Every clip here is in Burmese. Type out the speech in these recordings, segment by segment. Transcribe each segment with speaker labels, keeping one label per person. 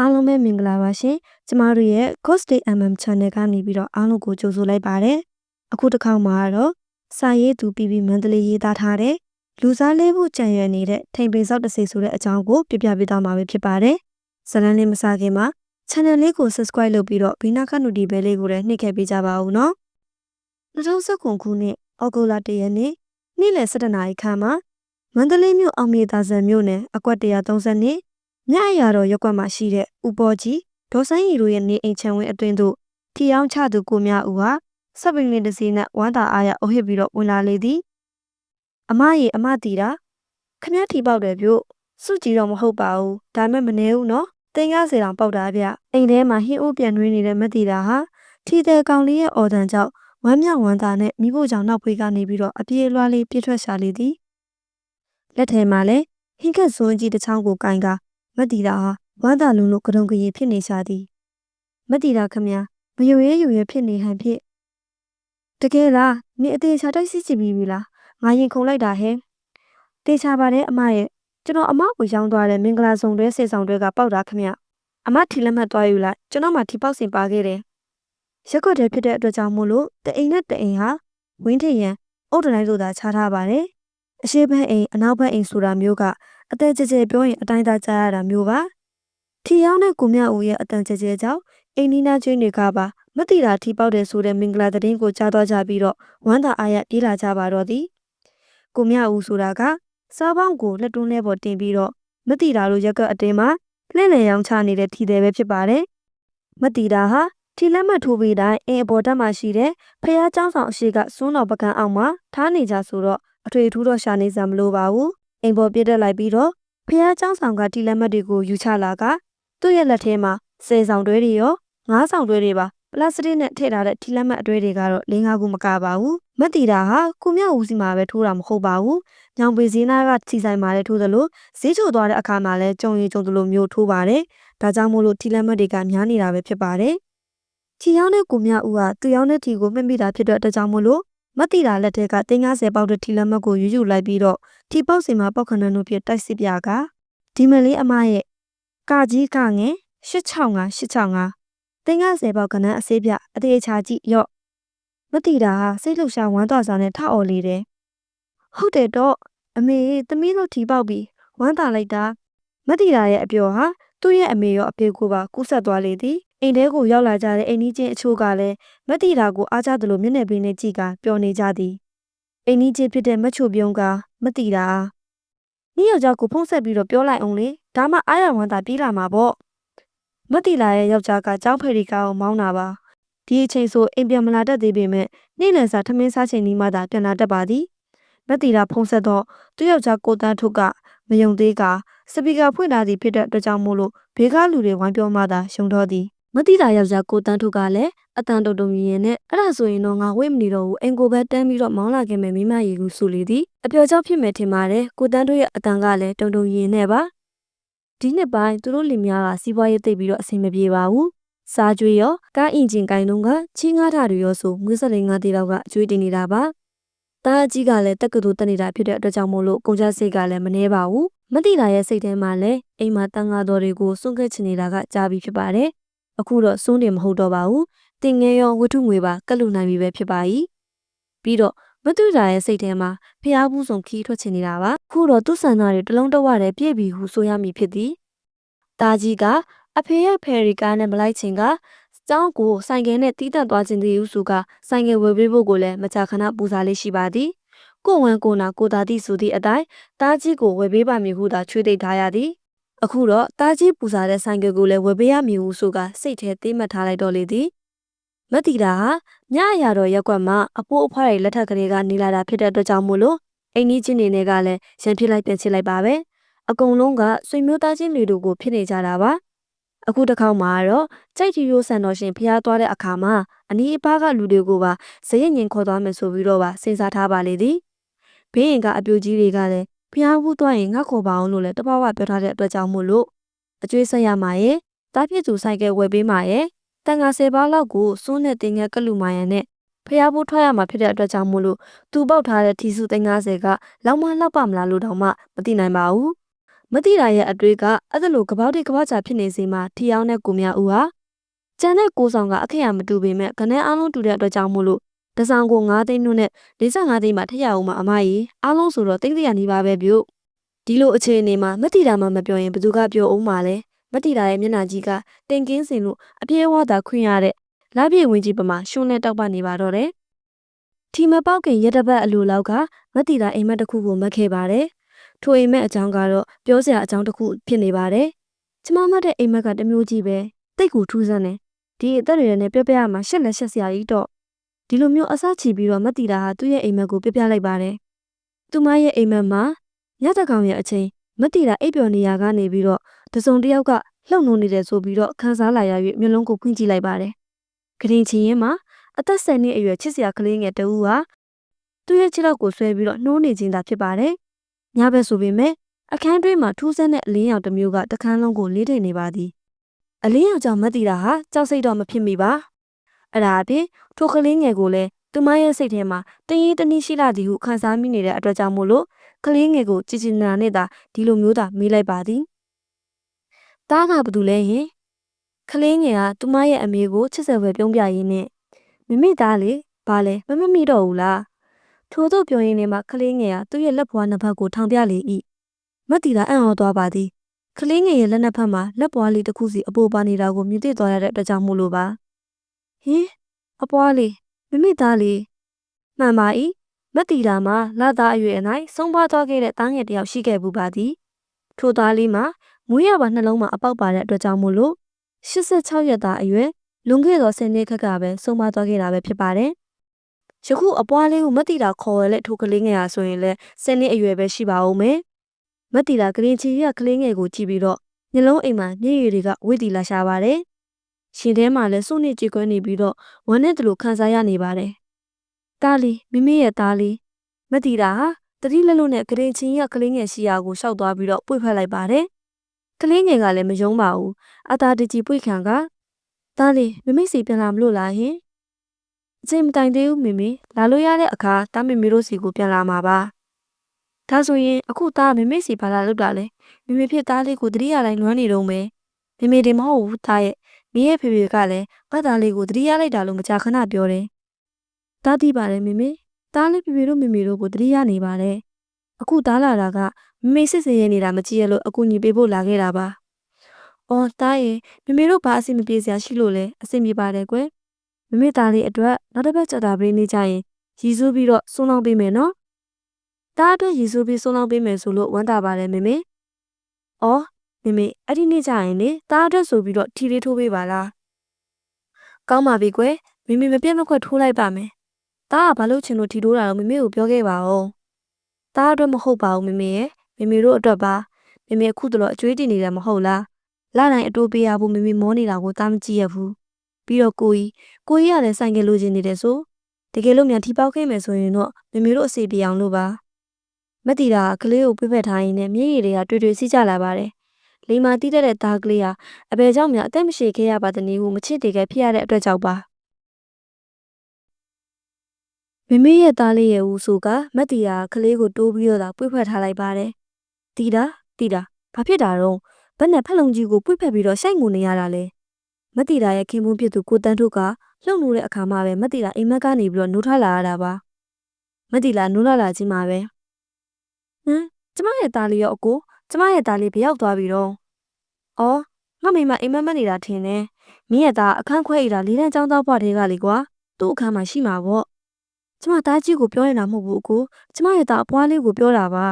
Speaker 1: အားလုံးပဲမင်္ဂလာပါရှင်ကျမတို့ရဲ့ Ghost Day MM Channel ကနေပြီးတော့အားလုံးကိုကြိုဆိုလိုက်ပါတယ်အခုတစ်ခေါက်မှာတော့စာရေးသူပြည်ပြည်မန္တလေးရေးသားထားတဲ့လူစားလေးဖို့ကြံရွယ်နေတဲ့ထိန်ပင်စောက်တစေဆိုတဲ့အကြောင်းကိုပြပြပေးသွားမှာပဲဖြစ်ပါတယ်ဇလန်းလေးမစခင်မှာ channel လေးကို subscribe လုပ်ပြီးတော့ဘီနာခနူဒီဘဲလေးကိုလည်းနှိပ်ခဲ့ပေးကြပါဦးနော်2019ခုနှစ်ဩဂုတ်လ1ရက်နေ့နေ့လယ်7:00နာရီခန့်မှာမန္တလေးမြို့အောင်မြေသာဆန်မြို့နယ်အကွက်130နှစ် ညအရာတော်ရက်ကွက်မှာရှိတဲ့ဥပေါ်ကြီးဒေါ်စန်းရီတို့ရဲ့နေအိမ်ချမ်းဝင်းအတွင်းသို့ထီအောင်ချသူကိုမြဦးဟာစပင်းလေးတစ်စီးနဲ့ဝမ်းသာအားရအုပ်ဟစ်ပြီးတော့ဝင်လာလေသည်အမရေအမတီတာခမည်းထီပေါက်တယ်ပြုတ်စုကြည့်တော့မဟုတ်ပါဘူးဒါမဲ့မနေဘူးနော်တင်ကားစီတောင်ပေါက်တာဗျအိမ်ထဲမှာဟင်းအိုးပြန်နှွေးနေတဲ့မတီတာဟာထီတဲ့ကောင်လေးရဲ့အော်တန်ကြောင့်ဝမ်းမြောက်ဝမ်းသာနဲ့မိဖို့ကြောင့်နောက်ဖွေးကနေပြီးတော့အပြေးလွှားလေးပြည့်ထွက်ရှာလေသည်လက်ထဲမှာလည်းဟင်းကက်စွန်းကြီးတစ်ချောင်းကိုကင်ကာ မတီတာဟာဝမ်းသာလုံးလို့ကတုံကရီဖြစ်နေရှာသည်မတီတာခမညာမယုံရဲယုံရဲဖြစ်နေဟန်ဖြစ်တကယ်လားနင်အသေးချာတိုက်စစ်ချပြီးပြီလားငါရင်ခုန်လိုက်တာဟဲတေချာပါတယ်အမရဲ့ကျွန်တော်အမကိုရောင်းသွားတဲ့မင်္ဂလာဆောင်တွဲစေဆောင်တွဲကပေါက်တာခမအမထီလက်မှတ်သွားယူလိုက်ကျွန်တော်မှထီပေါက်စင်ပါခဲ့တယ်ရက်ကွက်တည်းဖြစ်တဲ့အတွက်ကြောင့်မို့လို့တအိမ်နဲ့တအိမ်ဟာဝင်းထရန်အုတ်တတိုင်းတို့သာခြားထားပါတယ်အရှိဘက်အိမ်အနောက်ဘက်အိမ်ဆိုတာမျိုးက အသက်ကြဲကြဲပြောရင်အတိုင်းသားကြားရတာမျိုးပါထီယောင်းတဲ့ကိုမြဦးရဲ့အတန်ကြဲကြဲကြောင့်အိမ်နီးနားချင်းတွေကပါမတိတာထီပေါက်တယ်ဆိုတဲ့မင်္ဂလာသတင်းကိုကြားသွားကြပြီးတော့ဝမ်းသာအားရပြေးလာကြပါတော့သည်ကိုမြဦးဆိုတာကစားပေါင်းကိုလက်တွန်းလဲပေါ်တင်ပြီးတော့မတိတာတို့ရက်ကအတင်းမှာလှည့်လည်ရောင်းချနေတဲ့ထီတယ်ပဲဖြစ်ပါတယ်မတိတာဟာထီလက်မှတ်ထိုးပေးတိုင်းအင်းအပေါ်တက်မှာရှိတဲ့ဖះเจ้าဆောင်အရှိကစွန်းတော်ပကံအောင်မှာထားနေကြဆိုတော့အထွေထူးတော့ရှာနေစမ်းမလိုပါဘူး အိမ်ပေါ်ပြစ်တက်လိုက်ပြီးတော့ဖះเจ้าဆောင်ကတီလက်မှတ်တွေကိုယူချလာကသူ့ရဲ့လက်ထဲမှာဆယ်ဆောင်တွဲတွေရောငါးဆောင်တွဲတွေပါပလတ်စတစ်နဲ့ထည့်ထားတဲ့ထီလက်မှတ်အတွဲတွေကတော့၄၅ခုမကပါဘူးမက်တီတာဟာကုမြောက်ဦးစီမှာပဲထိုးတာမဟုတ်ပါဘူးညောင်ပေစင်းနာကခြီဆိုင်မှာလည်းထိုးသလိုဈေးချိုသွားတဲ့အခါမှာလည်းကြုံရီကြုံသလိုမျိုးထိုးပါတယ်ဒါကြောင့်မို့လို့ထီလက်မှတ်တွေကများနေတာပဲဖြစ်ပါတယ်ထီရောက်တဲ့ကုမြောက်ဦးကသူရောက်တဲ့ထီကိုမှတ်မိတာဖြစ်တဲ့အတွက်ကြောင့်မို့လို့ မတိတာလက်ထက်က350ပေါက်တဲ့ထီလက်မှတ်ကိုယူယူလိုက်ပြီးတော့ထီပေါက်စင်မှာပေါက်ခဏနှုတ်ပြတိုက်စစ်ပြကဒီမလေးအမရဲ့ကာကြီးကငယ်865 865 350ပေါက်ကနန်းအစေးပြအသေးချာကြည့်ရော့မတိတာဟာစိတ်လှုပ်ရှားဝမ်းသာစွာနဲ့ထအော်လေတယ်ဟုတ်တယ်တော့အမေသမီးတို့ထီပေါက်ပြီးဝမ်းသာလိုက်တာမတိတာရဲ့အပြောဟာသူ့ရဲ့အမေရောအဖေကိုပါကူးဆက်သွားလေသည် အိမ်ထဲကိုရောက်လာကြတဲ့အိမ်ကြီးချင်းအချို့ကလည်းမတိတာကိုအားကြသလိုမျက်နှာပင်နဲ့ကြည့်ကပျော်နေကြသည်အိမ်ကြီးချင်းဖြစ်တဲ့မချိုပြုံးကမတိတာနေ့ယောက်ျားကိုဖုံးဆက်ပြီးတော့ပြောလိုက်အောင်လေဒါမှအားရဝမ်းသာပြေးလာမှာပေါ့မတိလာရဲ့ယောက်ျားကကြောင်းဖယ်ရီကားကိုမောင်းတာပါဒီအချိန်ဆိုအိမ်ပြန်မလာတတ်သေးပေမဲ့နေ့လယ်စာထမင်းစားချိန်ဒီမှသာပြန်လာတတ်ပါသည်မတိလာဖုံးဆက်တော့သူ့ယောက်ျားကိုတန်းထုတ်ကမယုံသေးကစပီကာဖွင့်လာသည်ဖြစ်တဲ့အတွက်ကြောင့်မို့လို့ဘေးကလူတွေဝိုင်းပြောမှသာရှုံတော့သည် မတိတာယောက်ျားကိုတန်းထုတ်ကလည်းအတန်တုံတုံမြင်နဲ့အဲ့ဒါဆိုရင်တော့ငါဝိတ်မနေတော့ဘူးအင်ကိုပဲတန်းပြီးတော့မောင်းလာခဲ့မယ်မိမရီကူဆူလေသည်အပျော်ကြောက်ဖြစ်မယ်ထင်ပါတယ်ကိုတန်းတို့ရဲ့အတန်ကလည်းတုံတုံရင်နဲ့ပါဒီနှစ်ပိုင်းသူတို့လင်များကစီးပွားရေးသိပ်ပြီးတော့အဆင်မပြေပါဘူးစားကြွေးရောကားအင်ဂျင်ကိုင်းလုံးကချင်းငါးထားတွေရောဆိုငွေစလိန်ငါးတီလောက်ကအကျွေးတင်နေတာပါတားအကြီးကလည်းတက္ကသိုလ်တက်နေတာဖြစ်တဲ့အတွက်ကြောင့်မို့လို့ကုန်ကြစိတ်ကလည်းမနှဲပါဘူးမတိလာရဲ့စိတ်ထဲမှာလည်းအိမ်မှာတန်ငါတော်တွေကိုစွန့်ခက်ချင်နေတာကကြားပြီးဖြစ်ပါတယ် အခုတော့စွန်းတယ်မဟုတ်တော့ပါဘူးတင်ငယ်ရောဝတ္ထုငွေပါကတ်လူနိုင်ပြီပဲဖြစ်ပါ၏ပြီးတော့မတူတာရဲ့စိတ်ထဲမှာဖျားဘူးဆုံးခီးထွက်ချင်နေတာပါခုတော့သူ့ဆန္ဒတွေတလုံးတဝရဲပြည့်ပြီဟုဆိုရမည်ဖြစ်သည်တာကြီးကအဖေရဲ့ဖယ်ရီကားနဲ့မလိုက်ချင်ကကျောင်းကိုဆိုင်ကယ်နဲ့တီးတန့်သွားခြင်းသေးဟုဆိုကဆိုင်ကယ်ဝယ်ပေးဖို့ကိုလည်းမကြာခဏပူစားလေးရှိပါသည်ကိုဝမ်းကိုနာကိုသာသည့်ဆိုသည့်အတိုင်းတားကြီးကိုဝယ်ပေးပါမည်ဟုသာချွေးသိပ်ထားရသည် အခုတော့တားကြီးပူစားတဲ့ဆိုင်ကယ်ကိုလည်းဝယ်ပေးရမည်ဟုဆိုကစိတ်ထဲသေးမှတ်ထားလိုက်တော့လေသည်မတီတာဟာညအရာတော်ရက်ကွက်မှာအဖိုးအဖွားတွေလက်ထက်ကလေးကနေလာတာဖြစ်တဲ့အတွက်ကြောင့်မို့လို့အိမ်ကြီးချင်းနေနဲ့ကလည်းရန်ဖြစ်လိုက်ပြန်ချစ်လိုက်ပါပဲအကုန်လုံးကဆွေမျိုးသားချင်းတွေတို့ကိုဖြစ်နေကြတာပါအခုတစ်ခေါက်မှာတော့ကြိုက်တီရိုးဆန်တော်ရှင်ဖျားသွားတဲ့အခါမှာအနီးအပါးကလူတွေကိုပါဇရက်ညင်ခေါ်သွားမယ်ဆိုပြီးတော့ပါစဉ်းစားထားပါလေသည်ဘေးရင်ကအပြိုကြီးတွေကလည်း ဖျားဘူးသွားရင်ငါခေါ်ပါအောင်လို့လည်းတပဝပြောထားတဲ့အတွက်ကြောင့်မို့လို့အကျွေးဆက်ရမှာရဲ့တားပြည့်သူဆိုင်ကယ်ဝယ်ပေးမှာရဲ့တန်ငါဆယ်ပါးလောက်ကိုစွန်းနဲ့တင်ငယ်ကလူမာရန်နဲ့ဖျားဖို့ထွက်ရမှာဖြစ်တဲ့အတွက်ကြောင့်မို့လို့သူပေါက်ထားတဲ့ထီစု350ကလောက်မလောက်ပါမလားလို့တောင်မှမသိနိုင်ပါဘူးမတိတာရဲ့အတွေ့ကအဲ့ဒါလိုကပောက်တိကပောက်ချာဖြစ်နေစီမှာထီအောင်တဲ့ကိုမြဦးဟာကျန်တဲ့ကိုဆောင်ကအခက်ရမတူပေမဲ့ခနဲအားလုံးတူတဲ့အတွက်ကြောင့်မို့လို့ တဆောင်ကို9သိန်းနှုန်းနဲ့45သိန်းမှထက်ရအောင်မှာအမကြီးအားလုံးဆိုတော့သိန်းတရာနီးပါးပဲပြုတ်ဒီလိုအခြေအနေမှာမတိတာမှမပြောရင်ဘယ်သူကပြောအောင်မှာလဲမတိတာရဲ့မျက်နှာကြီးကတင်ကင်းစင်လို့အပြေးဝသာခွင့်ရတဲ့လပြည့်ဝင်ကြီးပမာရှုံးနဲ့တောက်ပနေပါတော့တယ်ထီမပေါက်ခင်ရက်တပတ်အလိုလောက်ကမတိတာအိမ်မက်တစ်ခုကိုမက်ခဲ့ပါတယ်ထိုအိမ်မက်အကြောင်းကတော့ပြောစရာအကြောင်းတစ်ခုဖြစ်နေပါတယ်ကျမမတ်တဲ့အိမ်မက်ကတစ်မျိုးကြီးပဲတိတ်ကိုထူးဆန်းတယ်ဒီအသက်တွေနဲ့ပြပြရမှာရှက်လက်ရှက်စရာကြီးတော့ ဒီလိုမျိုးအစချီပြီးတော့မတိတာဟာသူ့ရဲ့အိမ်မက်ကိုပြပြလိုက်ပါတယ်သူမရဲ့အိမ်မက်မှာညတကောင်ရဲ့အချိန်မတိတာအိပ်ပျော်နေရကနေပြီးတော့တစုံတစ်ယောက်ကလှုပ်နှုံနေတယ်ဆိုပြီးတော့ခန်းစားလာရ၍မျက်လုံးကိုဖွင့်ကြည့်လိုက်ပါတယ်။ကရင်ချင်းရင်မှာအသက်10နှစ်အရွယ်ချစ်စရာကလေးငယ်တဦးဟာသူ့ရဲ့ခြေထောက်ကိုဆွဲပြီးတော့နှိုးနေခြင်းသာဖြစ်ပါတယ်။ညဘက်ဆိုပေမဲ့အခန်းတွင်းမှာထူးဆန်းတဲ့အလင်းရောင်တစ်မျိုးကတခန်းလုံးကိုလေးထိန်နေပါသည်။အလင်းရောင်ကြောင့်မတိတာဟာကြောက်စိတ်တော့မဖြစ်မိပါ။ အဲ့ဒါအပြင်ထိုကလေးငယ်ကိုလည်းသူမရဲ့စိတ်ထဲမှာတရင်တနည်းရှိလာသည်ဟုခံစားမိနေတဲ့အတွက်ကြောင့်မို့လို့ကလေးငယ်ကိုကြည်ကြည်နာနဲ့သာဒီလိုမျိုးသာမေးလိုက်ပါသည်။တားကဘာတူလဲဟင်ကလေးငယ်ကသူမရဲ့အမေကိုချစ်စက်ပဲပြုံးပြရင်းနဲ့မမေသားလေဘာလဲမမမိတော့ဘူးလားထို့သို့ပြောရင်းနဲ့မှကလေးငယ်ကသူ့ရဲ့လက်ဘွားနှစ်ဖက်ကိုထောင်ပြလေ၏မတ်တီလာအံ့ဩသွားပါသည်ကလေးငယ်ရဲ့လက်နှစ်ဖက်မှာလက်ပွားလေးတစ်ခုစီအပိုးပါနေတာကိုမြင်သိသွားရတဲ့အတွက်ကြောင့်မို့လို့ပါ ဟင်အပွားလေးမမေသားလေးမှန်ပါ၏မတ်တီလာမှာလာသားအရွယ်အ၌ဆုံးပါသွားခဲ့တဲ့တားငယ်တစ်ယောက်ရှိခဲ့ဘူးပါသည်ထိုသားလေးမှာမွေးရပါနှလုံးမှာအပေါက်ပါတဲ့အတွက်ကြောင့်မို့လို့86ရက်သားအရွယ်လွန်ခဲ့သော10နှစ်ခက်ကပဲဆုံးမသွားခဲ့တာပဲဖြစ်ပါတယ်။ယခုအပွားလေးကိုမတိတာခေါ်ရတဲ့ထိုကလေးငယ်ဟာဆိုရင်လည်း10နှစ်အရွယ်ပဲရှိပါဦးမယ်။မတိတာကရင်ချီရကလေးငယ်ကိုကြည့်ပြီးတော့မျက်လုံးအိမ်မှာမျက်ရည်တွေကဝိတီလာရှာပါတယ်။ ရှင်ထဲမှာလည်းစုနှစ်ကြည်ကွင်းနေပြီးတော့ဝမ်းနဲ့တလို့ခံစားရနေပါတယ်။တားလီမိမိရဲ့တားလီမတိတာဟာတတိလက်လို့နဲ့ကရင်ချီရကလေးငယ်ရှိရာကိုရှောက်သွားပြီးတော့ပွေ့ဖက်လိုက်ပါတယ်။ကလေးငယ်ကလည်းမယုံပါဘူး။အသာတကြီးပွေ့ခံကသားလေးမမေစီပြန်လာမလို့လားဟင်အချိန်မတိုင်သေးဘူးမေမေလာလို့ရတဲ့အခါတားမေမေတို့စီကိုပြန်လာမှာပါဒါဆိုရင်အခုသားမေမေစီဘာလာလို့တာလဲမေမေဖြစ်သားလေးကိုတတိယတိုင်းလွမ်းနေတော့မယ်မေမေတင်မဟုတ်ဘူးသားရဲ့ မိရဲ့ဖေဖေကလည်းငါသားလေးကိုတတိယလိုက်တာလို့မကြာခဏပြောတယ်သားသိပါတယ်မေမေသားလေးဖေဖေတို့မေမေတို့ကိုတတိယနေပါတယ်အခုသားလာတာကမမေစစ်စင်ရနေတာမကြည့်ရလို့အကူညီပေးဖို့လာခဲ့တာပါ။အော်တားရဲ့မမေတို့ဘာအဆင်မပြေစရာရှိလို့လဲအဆင်ပြေပါတယ်ကွယ်။မမေသားလေးအတွက်နောက်တစ်ပတ်ကြာတာပေးနေကြရင်ရည်စူးပြီးတော့ဆွန်းလောင်းပေးမယ်နော်။တားအတွက်ရည်စူးပြီးဆွန်းလောင်းပေးမယ်ဆိုလို့ဝမ်းသာပါတယ်မမေ။အော် မမေအဲ့ဒီနေ့ကျရင်လေတားအတွက်ဆိုပြီးတော့ထီလေးထိုးပေးပါလား။ကောင်းပါပြီကွယ်မမေမပြတ်မခွက်ထိုးလိုက်ပါမယ်။တားကဘာလို့ချင်လို့ထီထိုးတာလို့မမေကိုပြောခဲ့ပါဦး။တားအတွက်မဟုတ်ပါဘူးမမေရဲ့မမေတို့အတွက်ပါမမေအခုတော့အကျွေးတင်နေတာမဟုတ်လားလာတိုင်းအတိုးပေးရဖို့မမေမောနေတာကိုတားမကြည့်ရဘူးပြီးတော့ကိုကြီးကိုကြီးကလည်းဆိုင်ကလိုချင်နေတယ်ဆိုတကယ်လို့မြန်ထီပေါက်ခဲ့မယ်ဆိုရင်တော့မမေတို့အစီပြေအောင်လို့ပါမတီတာကလေးကိုပြည့်ဖက်ထားရင်းနဲ့မျက်ရည်တွေကတွေ့တွေ့စီးကြလာပါတယ် လိမ္မာတီးတဲ့သားကလေးဟာအဘယ်ကြောင့်များအသက်မရှိခဲ့ရပါတဲ့နည်းဟုမချစ်တည်ခဲ့ဖြစ်ရတဲ့အတွက်ကြောင့်ပါမမေရဲ့သားလေးရဲ့ဦးဆိုကမက်တီယာကလေးကိုတိုးပြီးတော့သာပွေ့ဖက်ထားလိုက်ပါတယ်။တီတာတီတာဘာဖြစ်တာတော့ဘက်နဲ့ဖက်လုံးကြီးကိုပွေ့ဖက်ပြီးတော့ရှိုက်ငုံနေရတာလေမတီတာရဲ့ခင်ပွန်းဖြစ်သူကိုတန်းတို့ကလှုပ်နေတဲ့အခါမှာပဲမတီတာအိမ်မက်ကနေပြီးတော့နိုးထလာရတာပါမတီလာနိုးလာလာချင်းမှာပဲဟမ်ကျမရဲ့သားလေးရောအကိုကျမရဲ့သားလေးဘယ်ရောက်သွားပြီတော့ အော်ငါမိမအိမ်မက်မက်နေတာထင်တယ်မင်းရဲ့သားအခန်းခွဲအိတာလေးတန်းចောင်းသားဘွားတွေကလေကွာသူ့အခန်းမှာရှိမှာပေါ့ကျမသားကြီးကိုပြောနေတာမဟုတ်ဘူးအကိုကျမရဲ့သားအပွားလေးကိုပြောတာပါ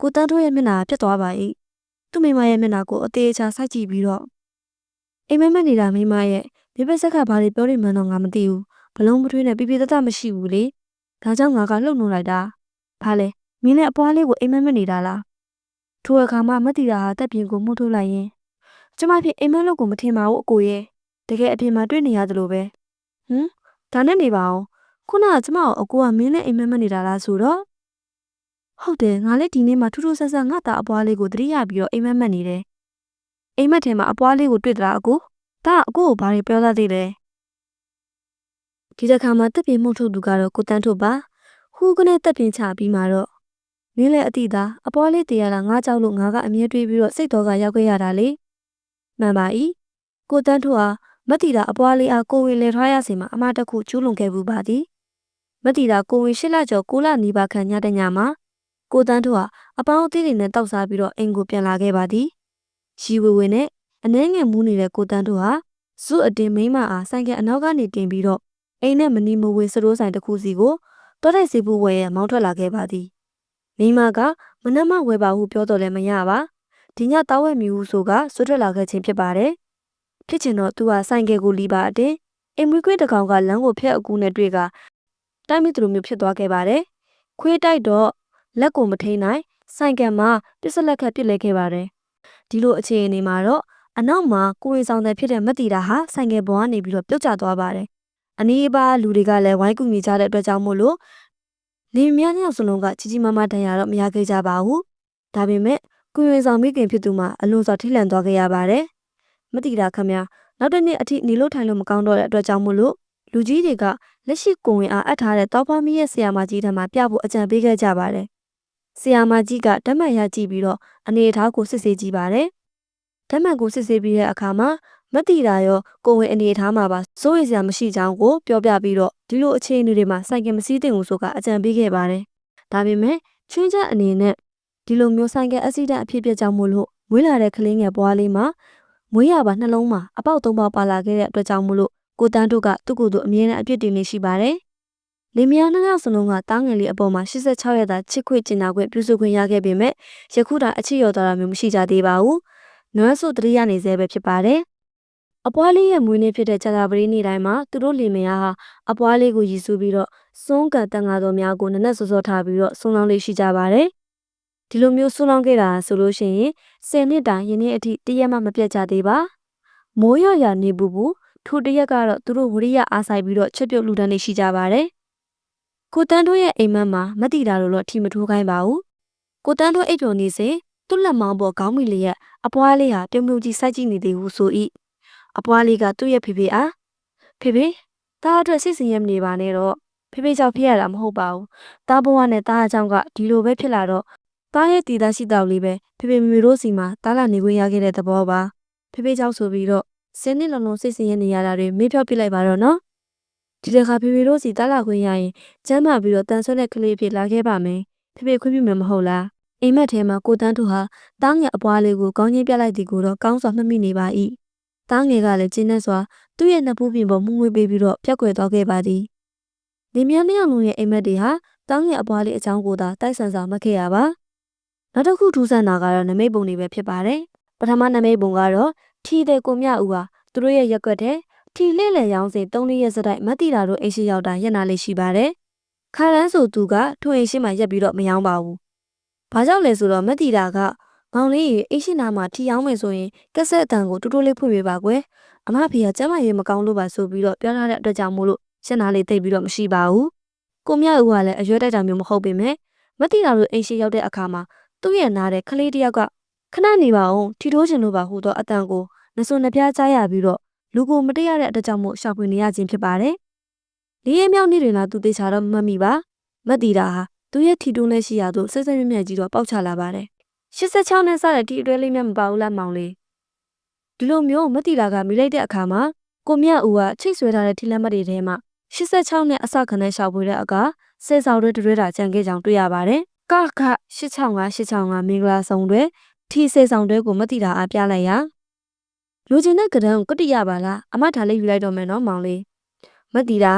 Speaker 1: ကိုတန်းတို့ရဲ့မျက်နှာပြတ်သွားပါ၏သူ့မိမရဲ့မျက်နှာကိုအသေးချာစိုက်ကြည့်ပြီးတော့အိမ်မက်မက်နေတာမိမရဲ့မိဘဆက်ကဘာတွေပြောနေမှန်းတော့ငါမသိဘူးဘလုံးမထွေးနဲ့ပြပြတတ်တမရှိဘူးလေဒါကြောင့်ငါကလှုပ်နှုတ်လိုက်တာဘာလဲမင်းနဲ့အပွားလေးကိုအိမ်မက်မက်နေတာလား ထိုအခါမှမတိတာဟာတက်ပြင်ကိုမှုထုတ်လိုက်ရင်ကျမဖြစ်အိမ်မက်လို့ကိုမထင်ပါဘူးအကိုရဲ့တကယ်အပြင်မှာတွေ့နေရတယ်လို့ပဲဟမ်ဒါနဲ့နေပါအောင်ခုနကကျမကိုအကိုကမင်းနဲ့အိမ်မက်မက်နေတာလားဆိုတော့ဟုတ်တယ်ငါလည်းဒီနေ့မှထူးထူးဆန်းဆန်းငါသားအပွားလေးကိုတတိယပြီးတော့အိမ်မက်မက်နေတယ်အိမ်မက်ထဲမှာအပွားလေးကိုတွေ့သလားအကိုဒါအကိုကိုဘာတွေပြောတတ်သေးလဲဒီတစ်ခါမှတက်ပြင်းမှုထုတ်သူကတော့ကိုတန်းထုတ်ပါဟူးကနေတက်ပြင်းချပြီးမှတော့ မင်းလည်းအတိသားအပွားလေးတရားလားငါကြောက်လို့ငါကအမြဲတွေးပြီးတော့စိတ်တော်ကရောက်ခဲ့ရတာလေမှန်ပါ၏ကိုတန်းထွဟာမတိတာအပွားလေးအားကိုဝင်လေထားရစီမှာအမတစ်ခုကျူးလွန်ခဲ့ဘူးပါသည်မတိတာကိုဝင်ရှစ်လကျော်ကိုလနီးပါးခန့်ညတဲ့ညမှာကိုတန်းထွဟာအပေါင်းအသင်းတွေနဲ့တောက်စားပြီးတော့အိမ်ကိုပြန်လာခဲ့ပါသည်ရီဝေဝေနဲ့အနှဲငယ်မူးနေတဲ့ကိုတန်းထွဟာစုအတင်မိမအားဆိုင်ကအနောက်ကနေတင်ပြီးတော့အိမ်နဲ့မနီမဝေစရိုးဆိုင်တစ်ခုစီကိုတောတိုက်စီဘူးဝယ်ရမောင်းထွက်လာခဲ့ပါသည် မိမကမနက်မှဝယ်ပါဟုပြောတော့လည်းမရပါဒီညတောက်ဝဲမြူဟုဆိုကဆွတ်ထွက်လာခဲ့ခြင်းဖြစ်ပါတယ်ဖြစ်ချင်တော့သူဟာဆိုင်ကယ်ကိုလီပါအတင်းအိမ်မွေးခွေးတစ်ကောင်ကလမ်းကိုဖျက်အကူနဲ့တွေ့ကတိုက်မိသူလိုမျိုးဖြစ်သွားခဲ့ပါတယ်ခွေးတိုက်တော့လက်ကိုမထိန်နိုင်ဆိုင်ကယ်မှာပစ္စလက်ခတ်ပစ်လဲခဲ့ပါတယ်ဒီလိုအခြေအနေမှာတော့အနောက်မှာကိုရီဆောင်တဲ့ဖြစ်တဲ့မတီတာဟာဆိုင်ကယ်ပေါ်ကနေပြီးတော့ပြုတ်ကျသွားပါတယ်အနီးပါလူတွေကလည်းဝိုင်းကူညီကြတဲ့အတွက်ကြောင့်မို့လို့ လင်းမြန်းနှစ်ယောက်စလုံးကကြီးကြီးမားမားဒဏ်ရာတော့မရခဲ့ကြပါဘူးဒါပေမဲ့ကိုရီဆောင်မိခင်ဖြစ်သူမှာအလွန်စွာထိလန့်သွားခဲ့ရပါတယ်မတီတာခမများနောက်တစ်နေ့အထိနေလို့ထိုင်လို့မကောင်းတော့တဲ့အတွက်ကြောင့်မို့လို့လူကြီးတွေကလက်ရှိကိုဝင်အားအပ်ထားတဲ့တောက်ဖွားမီးရဲ့ဆရာမကြီးထံမှာပြဖို့အကြံပေးခဲ့ကြပါတယ်။ဆရာမကြီးကဓာတ်မှန်ရကြည့်ပြီးတော့အနေအထားကိုစစ်ဆေးကြည့်ပါတယ်။ဓာတ်မှန်ကိုစစ်ဆေးပြီးတဲ့အခါမှာ မတိတာရောကိုဝင်အနေအထားမှာပါစိုးရိမ်စရာမရှိကြောင်းကိုပြောပြပြီးတော့ဒီလိုအခြေအနေတွေမှာစိုက်ကင်မစည်းတင်ဘူးဆိုကအကြံပေးခဲ့ပါတယ်။ဒါပေမဲ့ချွင်းချက်အနေနဲ့ဒီလိုမျိုးဆိုင်ကယ်အက်ဆီဒန့်အဖြစ်ပြကြောင့်မို့လို့မွေးလာတဲ့ကလေးငယ်ပွားလေးမှာမွေးရပါနှလုံးမှာအပေါက်သုံးပေါက်ပါလာခဲ့တဲ့အတွက်ကြောင့်မို့လို့ကိုတန်းတို့ကသူ့ကိုယ်သူအမြဲတမ်းအပြစ်တင်နေရှိပါတယ်။လင်မယားနှစ်ယောက်စလုံးကတားငယ်လေးအပေါ်မှာ86ရက်သာချစ်ခွေကျင်နာခွင့်ပြုစုခွင့်ရခဲ့ပေမဲ့ယခုတိုင်အချစ်ရော်သွားတာမျိုးမရှိကြသေးပါဘူး။နွမ်းဆိုတတိယနေသေးပဲဖြစ်ပါတယ်။ အပွားလေးရဲ့မွေးနေ့ဖြစ်တဲ့ကြာသပတေးနေ့တိုင်းမှာသူတို့လင်မယားဟာအပွားလေးကိုရည်စူးပြီးတော့စွန်းကန်တန်ဃာတော်များကိုနနက်စောစောထားပြီးတော့ဆွန်းလောင်းလေးရှိကြပါတယ်။ဒီလိုမျိုးဆွန်းလောင်းခဲ့တာဆိုလို့ရှိရင်10နှစ်တိုင်ယနေ့အထိတရက်မှမပြတ်ကြသေးပါ။မိုးရွာရွာနေဘူးဘူးထိုတရက်ကတော့သူတို့ဝရိယအားဆိုင်ပြီးတော့ချက်ပြုတ်လူတန်းနေရှိကြပါတယ်။ကိုတန်းတို့ရဲ့အိမ်မက်မှာမတိတာလို့တော့ထီမထိုးခိုင်းပါဘူး။ကိုတန်းတို့အိပ်ပျော်နေစဉ်သူ့လက်မောင်းပေါ်ခေါင်းမီလေးရဲ့အပွားလေးဟာပြုံးပြုံးကြီးစိုက်ကြည့်နေသေးဘူးဆို၏။ အပွားလေးကသူ့ရဲ့ဖေဖေအားဖေဖေတားအတွက်စိတ်ဆင်ရဲမနေပါနဲ့တော့ဖေဖေကြောင့်ဖြစ်ရတာမဟုတ်ပါဘူး။တားဘဝနဲ့တားအကြောင်းကဒီလိုပဲဖြစ်လာတော့တားရဲ့တည်သားရှိတောက်လေးပဲဖေဖေမေမေတို့စီမှာတားလာနေခွင့်ရခဲ့တဲ့သဘောပါ။ဖေဖေကြောင့်ဆိုပြီးတော့ဆင်းနှစ်လုံးလုံးစိတ်ဆင်းရဲနေရတာတွေမေ့ဖြောက်ပြလိုက်ပါတော့နော်ဒီတစ်ခါဖေဖေတို့စီတားလာခွင့်ရရင်ကျမ်းမာပြီးတော့တန်ဆွမ်းတဲ့ကလေးဖြစ်လာခဲ့ပါမယ်ဖေဖေခွင့်ပြုမယ်မဟုတ်လားအိမ်မက်ထဲမှာကိုတန်းသူဟာတားငယ်အပွားလေးကိုကောင်းချင်းပြလိုက်သည်ကိုတော့ကောင်းစွာမှတ်မိနေပါ၏ တားငယ်ကလည်းကျင်းနေစွာသူ့ရဲ့နှစ်ဖူးပြင်ပေါ်မှုမွေးပေးပြီးတော့ပြက်ကွယ်သွားခဲ့ပါသည်လင်မြန်းလျောင်လုံးရဲ့အိမ်မက်တွေဟာတားငယ်အပွားလေးအကြောင်းကိုသာတိုက်ဆန်စွာမှတ်ခဲ့ရပါနောက်တစ်ခုထူးဆန်းတာကတော့နမိတ်ပုံတွေပဲဖြစ်ပါတယ်ပထမနမိတ်ပုံကတော့ထီတဲ့ကိုမြဦးဟာသူတို့ရဲ့ရက်ွက်တဲ့ထီလှည့်လည်ရောင်းစဉ်၃ရက်စတိုက်မတိတာတို့အိမ်ရှိရောက်တာရက်နာလေးရှိပါတယ်။ခါရန်ဆိုသူကထိုအိမ်ရှိမှရက်ပြီးတော့မယောင်းပါဘူး။ဘာကြောင့်လဲဆိုတော့မတိတာက မောင်လေးရေအိမ်ရှိနာမှာထီယောင်းမယ်ဆိုရင်ကက်ဆက်အတန်ကိုတူတူလေးဖွင့်ပေးပါကွယ်။အမဖေကကျမရေမကောင်းလို့ပါဆိုပြီးတော့ပြောထားတဲ့အတွက်ကြောင့်မို့လို့ရှင်းနာလေးသိပြီးတော့မရှိပါဘူး။ကိုမြဦးကလည်းအရွယ်တိုက်တာမျိုးမဟုတ်ပေမဲ့မတိတာတို့အိမ်ရှိရောက်တဲ့အခါမှာသူ့ရဲ့နားတဲ့ကလေးတယောက်ကခဏနေပါအောင်ထီထိုးချင်လို့ပါဟူသောအတန်ကိုနှစွန်နှပြားကြားရပြီးတော့လူကိုမတည့်ရတဲ့အတွက်ကြောင့်မို့ရှောက်ပွေနေရခြင်းဖြစ်ပါတယ်။လေးရဲမြောက်နေ့တွင်လာသူသေးချာတော့မမှတ်မိပါ။မတ်တီတာဟာသူရဲ့ထီတွန်းလက်ရှိရာသို့ဆက်ဆက်မြက်မြက်ကြီးတော့ပေါက်ချလာပါတယ်။ 86နဲ့စတဲ့ဒီအတွဲလေးမြတ်မပါဘူးလားမောင်လေး။ဒီလိုမျိုးမတ်တီတာကမိလိုက်တဲ့အခါမှာကိုမြတ်ဦးကချိတ်ဆွဲထားတဲ့ထီလက်မတ်တွေထဲမှာ86နဲ့အစခနဲ့ရှောက်ပွေတဲ့အခါဆဲဆောင်တွေတွေ့တာကြံခဲ့ကြောင်တွေ့ရပါတယ်။ကခ865 865မင်္ဂလာဆောင်တွေထီဆဲဆောင်တွေကိုမတ်တီတာအားပြလိုက်ရာလူချင်းတဲ့ကဒန်းကိုကတိရပါလားအမထားလေးယူလိုက်တော့မယ်နော်မောင်လေးမတီတာ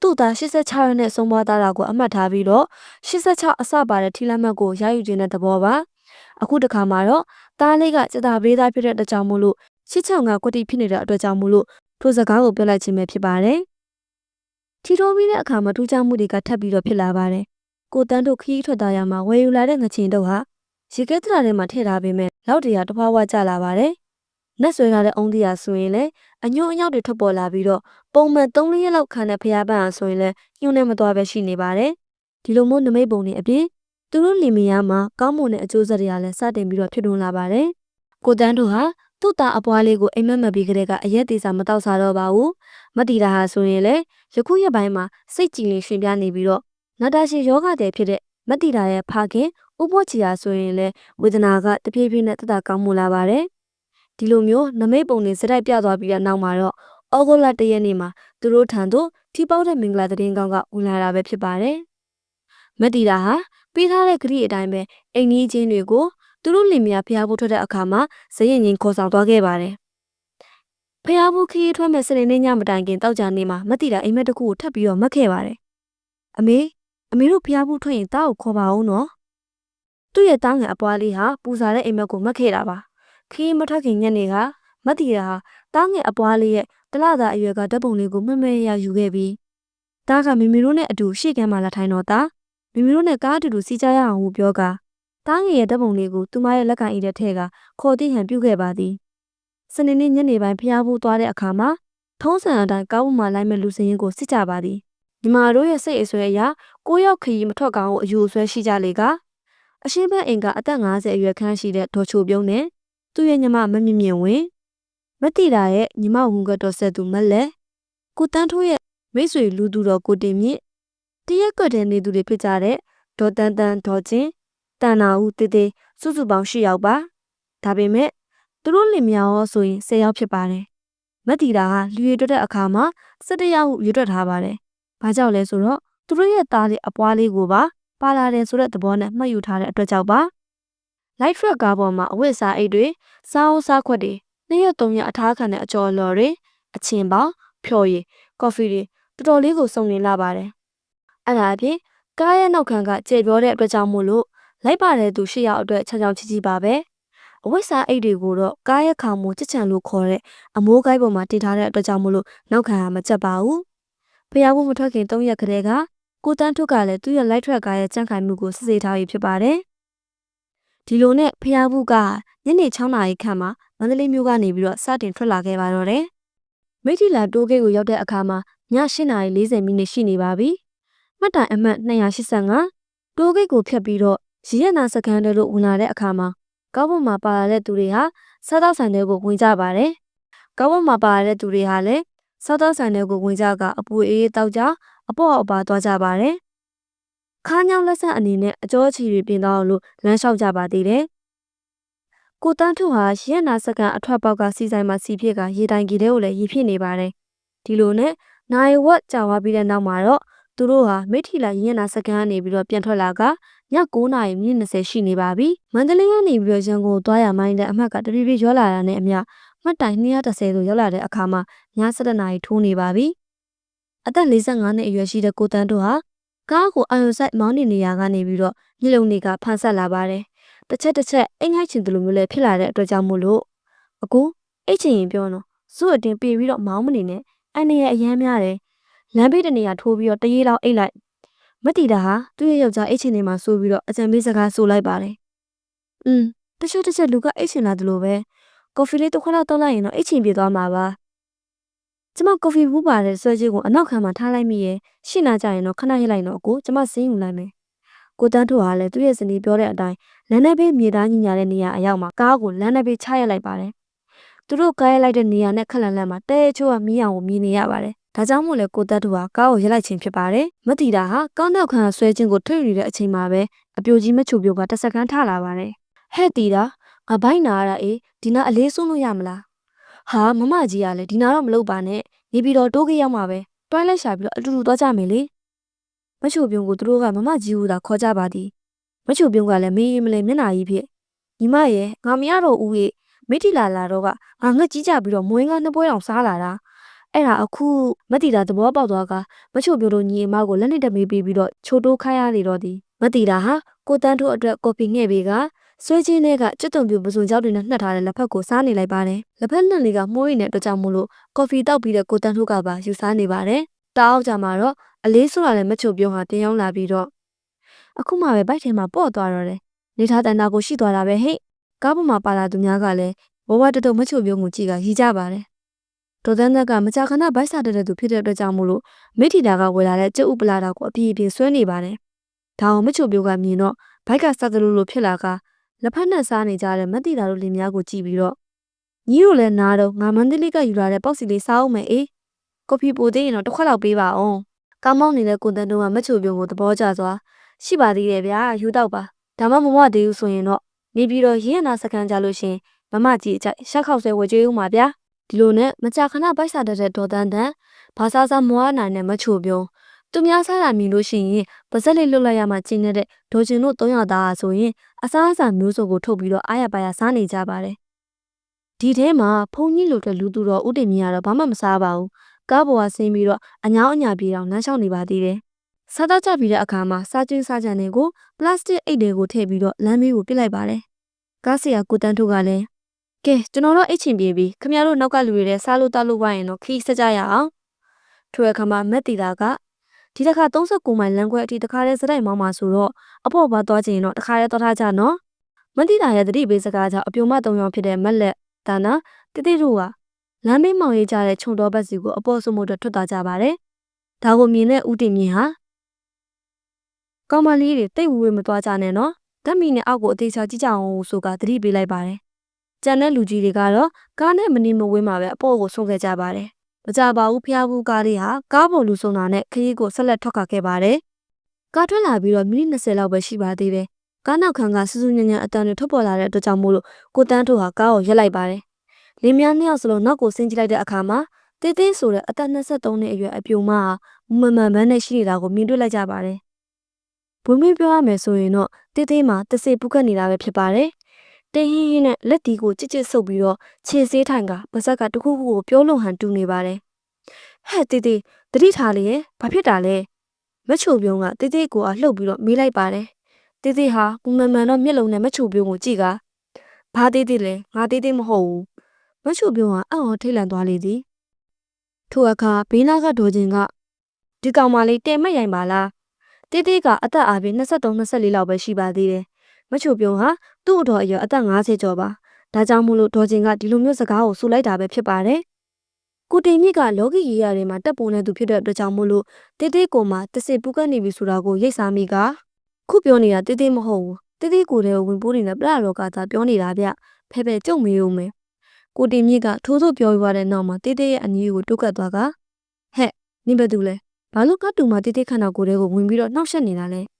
Speaker 1: သူ့သား86ရက်နဲ့ဆုံးမသွားတာကိုအမှတ်ထားပြီးတော့86အစပါတဲ့ထီလက်မှတ်ကိုရယူခြင်းတဲ့သဘောပါ အခုတခါမှာတော့သားလေးကစတာပေးသားဖြစ်တဲ့အတွက်ကြောင့်မို့လို့86ကကွတိဖြစ်နေတဲ့အတွက်ကြောင့်မို့လို့ထိုစကားကိုပြောလိုက်ခြင်းပဲဖြစ်ပါတယ်ထီထိုးပြီးတဲ့အခါမှာထူးခြားမှုတွေကထပ်ပြီးတော့ဖြစ်လာပါတယ်ကိုတန်းတို့ခီးထွက်သားရမှာဝယ်ယူလာတဲ့ငချင်တို့ဟာရေကဲတရာထဲမှာထည့်ထားပေးမယ်လောက်တရာတစ်ဖွားဝကျလာပါတယ်နက်ဆွဲထားတဲ့အုံးတရားဆိုရင်လည်းအညွန့်အညောက်တွေထွက်ပေါ်လာပြီးတော့ပုံမှန်၃လရက်လောက်ခံတဲ့ဖျားပန်းအောင်ဆိုရင်လည်းညှို့နေမသွားပဲရှိနေပါတယ်။ဒီလိုမျိုးနမိတ်ပုံတွေအပြင် သူတို့လင်မယားမှာကောင်းမွန်တဲ့အကျိုးဆက်တွေကလည်းစတင်ပြီးတော့ဖြစ်ထွန်းလာပါတယ်။ကိုတန်းတို့ဟာသူ့သားအပွားလေးကိုအိမ်မက်မက်ပြီးကလေးကအရက်သေးစာမတောက်စားတော့ပါဘူး။မတီတာဟာဆိုရင်လည်းယခုရက်ပိုင်းမှာစိတ်ကြည်လင်ရှင်ပြနေပြီးတော့နာတာရှည်ယောဂတဲ့ဖြစ်တဲ့မတီတာရဲ့ဖခင်ဥပုပ်ချီယာဆိုရင်လည်းဝေဒနာကတဖြည်းဖြည်းနဲ့တက်တာကောင်းမှုလာပါတယ်ဒီလိုမျိုးနမိတ်ပုံတွေစတိုက်ပြသွားပြီးတဲ့နောက်မှာတော့ဩဂုတ်လ၁ရက်နေ့မှာသူတို့ထံသို့ထီပေါက်တဲ့မင်္ဂလာသတင်းကောင်းကဝင်လာတာပဲဖြစ်ပါတယ်မက်တီတာဟာ ပေးထားတဲ့ဂရိအတိုင်းပဲအိမ်ကြီးချင်းတွေကိုသူတို့လင်မယားဖျားဖို့ထွက်တဲ့အခါမှာဇရင်ချင်းခေါ်ဆောင်သွားခဲ့ပါတယ်ဖျားဖို့ခရီးထွက်မဲ့စနေနေ့ညမတိုင်ခင်တောက်ကြနေမှာမက်တီတာအိမ်မက်တစ်ခုကိုထပ်ပြီးတော့မက်ခဲ့ပါတယ်အမေအမေတို့ဖျားဖို့ထွက်ရင်တားကိုခေါ်ပါဦးနော်သူ့ရဲ့တားငယ်အပွားလေးဟာပူစာတဲ့အိမ်မက်ကိုမက်ခဲ့တာပါခရီးမထွက်ခင်ညနေကမက်တီတာဟာတားငယ်အပွားလေးရဲ့တလသာအရွယ်ကဓာတ်ပုံလေးကိုမမဲရယူခဲ့ပြီးတားကမီမီတို့နဲ့အတူရှေ့ကမ်းမှာလာထိုင်တော့တာ မီမီတို့နဲ့ကားအတူတူစီးကြရအောင်ဟုပြောကာတားငယ်ရဲ့ဓာတ်ပုံလေးကိုသူမရဲ့လက်ကန်အိတ်ထဲကခေါ်တိဟန်ပြုတ်ခဲ့ပါသည်စနေနေ့ညနေပိုင်းဖျားဖို့သွားတဲ့အခါမှာထုံးစံအတိုင်းကားပေါ်မှာလိုက်မဲ့လူစင်းရင်ကိုစစ်ကြပါသည်ညီမတို့ရဲ့စိတ်အဆွဲအရကိုရောက်ခရီးမထွက်ကောင်းအယူအဆွဲရှိကြလေကအရှင်းဘက်အိမ်ကအသက်50အရွယ်ခန့်ရှိတဲ့ဒေါ်ချိုပြုံးနဲ့သူ့ရဲ့ညီမမမြင့်မြင့်ဝင်မတိတာရဲ့ညီမဝုံကတော့ဆက်သူမလက်ကိုတန်းထိုးရဲ့မိတ်ဆွေလူသူတော်ကိုတင်မြင့် တရက်ကွက်တဲ့နေသူတွေဖြစ်ကြတဲ့ဒေါ်တန်တန်ဒေါ်ချင်းတန်နာဦးတေးသေးစုစုပေါင်း၈ယောက်ပါဒါပေမဲ့သူတို့လင်မြောက်ရောဆိုရင်၁၀ယောက်ဖြစ်ပါတယ်မတ်တီတာကလူရည်တွက်တဲ့အခါမှာ၁၁ယောက်ရွေးတွက်ထားပါတယ်ဘာကြောင့်လဲဆိုတော့သူတို့ရဲ့သားလေးအပွားလေးကိုပါပါလာတယ်ဆိုတဲ့သဘောနဲ့မှတ်ယူထားတဲ့အတွက်ကြောင့်ပါ light truck ကားပေါ်မှာအဝတ်စားအိတ်တွေစားအုပ်စားခွက်တွေနှစ်ရက်သုံးရက်အထားခံတဲ့အကျော်လော်တွေအချင်းပေါဖြော်ရည်ကော်ဖီတွေတော်တော်လေးကိုစုံနေလာပါတယ် အဲ့ဒါအပြင်ကားရဲ့နောက်ခံကကျေပြောတဲ့အတွက်ကြောင့်မို့လို့လိုက်ပါတဲ့သူရှစ်ယောက်အတွက်ချောင်ချောင်ချီချီပါပဲအဝတ်စားအိတ်တွေကိုတော့ကားရဲ့ခေါင်မူချစ်ချန်လို့ခေါ်တဲ့အမိုးကိုက်ပေါ်မှာတင်ထားတဲ့အတွက်ကြောင့်မို့လို့နောက်ခံကမချက်ပါဘူးဖျားဖို့မထွက်ခင်၃ရက်ကလေးကကိုတန်းထုကလည်းသူ့ရဲ့ light track ကားရဲ့ကြန့်ခိုင်မှုကိုစစ်ဆေးထားပြီးဖြစ်ပါတယ်ဒီလိုနဲ့ဖျားဖို့ကညနေ6နာရီခန့်မှာမန္တလေးမြို့ကနေပြီးတော့စတင်ထွက်လာခဲ့ပါတော့တယ်မိထီလာတိုးဂိတ်ကိုရောက်တဲ့အခါမှာည8နာရီ40မိနစ်ရှိနေပါပြီ မှတ်တိုင်အမှတ်285တိုးဂိတ်ကိုဖြတ်ပြီးတော့ရရနာစကန်တဲလို့ဝင်လာတဲ့အခါမှာကောင်းပေါ်မှာပါလာတဲ့သူတွေဟာစားသောက်ဆိုင်တွေကိုဝင်ကြပါတယ်။ကောင်းပေါ်မှာပါလာတဲ့သူတွေဟာလည်းစားသောက်ဆိုင်တွေကိုဝင်ကြကအပူအေးတောက်ကြအပေါ့အပါသွားကြပါတယ်။ခါးညောင်းလက်ဆက်အနေနဲ့အကျော်ချီတွေပြင်သွားအောင်လို့လမ်းလျှောက်ကြပါသေးတယ်။ကိုတန်းထုဟာရရနာစကန်အထွက်ပေါက်ကစီဆိုင်မှာစီဖြစ်ကရေတိုင်ကြီးတဲ့ကိုလည်းရေဖြစ်နေပါတယ်။ဒီလိုနဲ့နိုင်ဝက်ကြာသွားပြီးတဲ့နောက်မှာတော့ သူတို့ဟာမိထီလာရရနာစကန်ကနေပြီးတော့ပြန်ထွက်လာကည9နာရီမိနစ်20ရှိနေပါပြီ။မန္တလေးကနေပြီးတော့ရန်ကုန်သွားရမိုင်းတဲ့အမှတ်ကတပြည့်ပြည့်ရောလာတာနဲ့အမျှမှတ်တိုင်230ဆိုရောက်လာတဲ့အခါမှာည7နာရီထိုးနေပါပြီ။အသက်45နှစ်အရွယ်ရှိတဲ့ကိုတန်းတို့ဟာကားကိုအာယုံဆိုင်မောင်းနေနေရကနေပြီးတော့ညလုံနေကဖန်ဆက်လာပါတယ်။တစ်ချက်တစ်ချက်အိမ်ငိုက်ချင်တယ်လို့မျိုးလည်းဖြစ်လာတဲ့အတွက်ကြောင့်မို့လို့အကူအိတ်ချင်ရင်ပြောနော်စုအတင်ပြေးပြီးတော့မောင်းမနေနဲ့အနေရအရမ်းများတယ်။ လမ်းဘေးတနေရာထိုးပြီးတော့တရေလောက်အိတ်လိုက်မတီတာဟာသူ့ရဲ့ယောက်ျားအိတ်ချင်နေမှာဆိုပြီးတော့အကြံပေးစကားဆိုလိုက်ပါတယ်။อืมတချို့တချို့လူကအိတ်ချင်လာတယ်လို့ပဲကော်ဖီလေးတစ်ခွက်လောက်တောက်လိုက်ရင်တော့အိတ်ချင်ပြေသွားမှာပါ။ကျမကော်ဖီဘူးပါတဲ့ဆွဲကြီးကိုအနောက်ခံမှာထားလိုက်မိရဲ့ရှင်းလာကြရင်တော့ခဏရလိုက်တော့အကိုကျမစင်းယူလိုက်မယ်။ကိုတန်းထိုးဟာလည်းသူ့ရဲ့ဇနီးပြောတဲ့အတိုင်းလမ်းထဲဘေးမြေသားညီညာတဲ့နေရာအရောက်မှာကားကိုလမ်းထဲဘေးချရလိုက်ပါတယ်။သူတို့ကားရလိုက်တဲ့နေရာနဲ့ခက်လန်လန်မှာတဲချိုးကမီးအောင်ကိုမြင်နေရပါတယ် ဒါကြောင့်မို့လဲကိုတက်တူဟာကားကိုရက်လိုက်ခြင်းဖြစ်ပါတယ်။မတီတာဟာကောင်းနောက်ခံဆွဲခြင်းကိုထွေနေတဲ့အချိန်မှာပဲအပြိုကြီးမချိုပြိုကတစ်စက္ကန့်ထလာပါတယ်။ဟဲ့တီတာငါဘိုက်နာရတာအေးဒီနာအလေးဆုံးလို့ရမလား။ဟာမမကြီးကလည်းဒီနာတော့မလုပ်ပါနဲ့။နေပြီးတော့တိုးခေးရောက်မှာပဲ။တွိုင်းလိုက်ရှာပြီးတော့အတူတူသွားကြမယ်လေ။မချိုပြုံးကိုသူတို့ကမမကြီးဦးသာခေါ်ကြပါသည်။မချိုပြုံးကလည်းမေးမလဲမျက်နာကြီးဖြစ်။ညီမရဲ့ငါမရတော့ဦးရဲ့မိထီလာလာတော့ကငါငှက်ကြီးကြပြီးတော့မွေးငါနှစ်ပွဲအောင်စားလာတာ။ အဲ့ဒါအခုမတီတာသဘောပေါက်သွားကမချိုပြိုတို့ညီအမကိုလက်နဲ့တမေးပေးပြီးတော့ချိုတိုးခိုင်းရနေတော့သည်မတီတာဟာကိုတန်းတို့အတွက်ကော်ဖီငှဲ့ပေးကဆွဲချင်းတွေကကျွတ်တုံပြူပစုံကြောက်တွေနဲ့နှက်ထားတဲ့လက်ဖက်ကိုစားနေလိုက်ပါတယ်လက်ဖက်နှက်လေးကမှုရင်းတဲ့အတွက်ကြောင့်မို့လို့ကော်ဖီတောက်ပြီးတဲ့ကိုတန်းတို့ကပါယူစားနေပါတယ်တောက်ကြမှာတော့အလေးဆိုတာလည်းမချိုပြုံးဟာတင်ရောက်လာပြီးတော့အခုမှပဲဘိုက်ထဲမှာပေါ့သွားတော့တယ်နေထားတန်တာကိုရှိသွားတာပဲဟဲ့ကားပေါ်မှာပါလာသူများကလည်းဘဝတတုံမချိုပြုံးကိုကြည့်ကရီးကြပါတယ် ဒေါ်သန်းသက်ကမကြာခဏဗိုက်စာတက်တဲ့သူဖြစ်တဲ့အတွက်ကြောင့်မို့လို့မိထီတာကဝယ်လာတဲ့ကျုပ်ဥပလာတာကိုအပြည့်အပြည့်ဆွဲနေပါတယ်။ဒါအောင်မချိုပြိုးကမြင်တော့ဘိုက်ကစသလိုလိုဖြစ်လာကလက်ဖက်နဲ့စားနေကြတဲ့မတီတာတို့လင်များကိုကြည့်ပြီးတော့ညီတို့လည်းနားတော့ငါမန္တလေးကယူလာတဲ့ပေါက်စီလေးစားအောင်မယ်အေးကော်ဖီပိုသေးရင်တော့တစ်ခွက်လောက်ပေးပါအောင်။ကောင်းမောင်းနေတဲ့ကိုတန်တို့ကမချိုပြိုးကိုသဘောကျသွားရှိပါသေးတယ်ဗျာယူတော့ပါ
Speaker 2: ဒါမှမမသေးဘူးဆိုရင်တော့နေပြီးတော့ရင်းရနာစကန်ကြလို့ရှရင်မမကြီးအကြိုက်ရှက်ခောက်ဆွဲဝကြွေးဦးမှာဗျာ ဒီလိုနဲ့မကြာခဏပိုက်စားတတ်တဲ့ဒေါ်တန်းတန်းဘာသာစာမွားနိုင်နဲ့မချိုပြုံးသူများစားတာမြင်လို့ရှိရင်ပါဇက်လေးလွတ်လိုက်ရမှကျင်းနေတဲ့ဒေါ်ကျင်တို့၃ယောက်သားဆိုရင်အစားအစာမျိုးစုံကိုထုတ်ပြီးတော့အားရပါရစားနေကြပါတယ်ဒီထဲမှာဖုန်ကြီးလိုတဲ့လူသူတော်ဦးတင်မြင့်ကတော့ဘာမှမစားပါဘူးကားပေါ်ကဆင်းပြီးတော့အညောင်းအညာပြေအောင်လမ်းလျှောက်နေပါသေးတယ်စားတော့ကြပြီးတဲ့အခါမှာစားကျင်းစားကြံတွေကိုပလတ်စတစ်အိတ်တွေကိုထည့်ပြီးတော့လမ်းဘေးကိုပစ်လိုက်ပါတယ်ကားဆရာကိုတန်းထုတ်ကလည်း ကဲကျွန်တော်တို့အိတ်ချင်ပြေပြီခမရတို့နောက်ကလူတွေတဲ့စားလို့တောက်လို့ဝိုင်းရင်တော့ခီးစကြရအောင်ထိုအခါမှာမက်တီတာကဒီတစ်ခါ39မိုင်လမ်းခွဲအထိတခါတည်းစတိုက်မောင်းမှာဆိုတော့အဖို့ဘာသွားချင်ရင်တော့တခါတည်းသွားထားကြနော်မက်တီတာရဲ့တတိပေးစကားကြောင့်အပြိုမ၃ယောက်ဖြစ်တဲ့မက်လက်တာနာတိတိတို့ကလမ်းဘေးမောင်ရေးကြတဲ့ခြုံတော်ဘက်စီကိုအပေါ်ဆုံးမအတွက်ထွက်သွားကြပါတယ်ဒါကိုမြင်တဲ့ဦးတင်မြင့်ဟာကောင်မလေးတွေတိတ်ဝဝေးမသွားကြနဲ့နော်ဓာတ်မီနဲ့အောက်ကိုအသေးချာကြည့်ကြအောင်ဆိုကသတိပေးလိုက်ပါတယ် ကျန်တဲ့လူကြီးတွေကတော့ကားနဲ့မနေမဝေးမှာပဲအပေါ်ကိုဆုံးခဲ့ကြပါတယ်။မကြပါဘူးဖျားဘူးကားလေးဟာကားပေါ်လူဆုံးတာနဲ့ခရီးကိုဆက်လက်ထွက်ခါခဲ့ပါတယ်။ကားထွက်လာပြီးတော့မိနစ်20လောက်ပဲရှိပါသေးတယ်။ကားနောက်ခံကစူးစူးညံ့ညံ့အတန်တွေထွက်ပေါ်လာတဲ့အတွက်ကြောင့်မို့လို့ကိုတန်းတို့ဟာကားကိုရက်လိုက်ပါတယ်။လင်းမြန်းနှစ်ယောက်စလုံးနောက်ကိုဆင်းကြည့်လိုက်တဲ့အခါမှာတေးသေးဆိုတဲ့အသက်23နှစ်အရွယ်အပြိုမဟာမမှန်မှန်နဲ့ရှိနေတာကိုမြင်တွေ့လိုက်ကြပါတယ်။ဘုံမင်းပြောရမယ်ဆိုရင်တော့တေးသေးမှာတစေပုကတ်နေတာပဲဖြစ်ပါတယ်။ တင်းဟင်းဟင်းနဲ့လက်တီကိုကြစ်ကြစ်ဆုပ်ပြီးတော့ခြေဆေးထိုင်ကပါဇက်ကတခုခုကိုပြောလုံဟန်တူနေပါတယ်။ဟဲ့တေးသေးတတိထားလေဘာဖြစ်တာလဲ။မချိုပြုံးကတေးသေးကိုအလှုပ်ပြီးတော့မေးလိုက်ပါတယ်။တေးသေးဟာကုမမှန်တော့မျက်လုံးနဲ့မချိုပြုံးကိုကြည့်ကဘာတေးသေးလဲငါတေးသေးမဟုတ်ဘူး။မချိုပြုံးကအံ့ဩထိတ်လန့်သွားလေသည်။ထိုအခါဘေးနားကဒေါ်ချင်းကဒီကောင်မလေးတဲမက်ရိုင်ပါလား။တေးသေးကအသက်အားဖြင့်23 24လောက်ပဲရှိပါသေးတယ်။ မချိုပြုံးဟာသူ့အတော်အရွယ်အသက်50ကျော်ပါ။ဒါကြောင့်မို့လို့ဒေါ်ချင်းကဒီလိုမျိုးစကားကိုဆိုလိုက်တာပဲဖြစ်ပါတယ်။ကိုတင်မြင့်ကလောကီရေးရတွေမှာတက်ပုံနေသူဖြစ်တဲ့အတွက်ကြောင့်မို့လို့တေးသေးကိုမှတစစ်ပူကတ်နေပြီဆိုတာကိုရိတ်စားမိကခုပြောနေတာတေးသေးမဟုတ်ဘူး။တေးသေးကိုတဲ့ဝင်ပိုးနေတဲ့ပလာရောကသာပြောနေတာဗျ။ဖဲဖဲကြုံမေးဦးမယ်။ကိုတင်မြင့်ကထိုးထိုးပြောပြတဲ့နောက်မှာတေးသေးရဲ့အညီကိုတုတ်ကတ်သွားကဟဲ့နင်ဘယ်သူလဲ။ဘာလို့ကတူမတေးသေးခန္ဓာကိုယ်တွေကိုဝင်ပြီးတော့နှောက်ယှက်နေတာလဲ။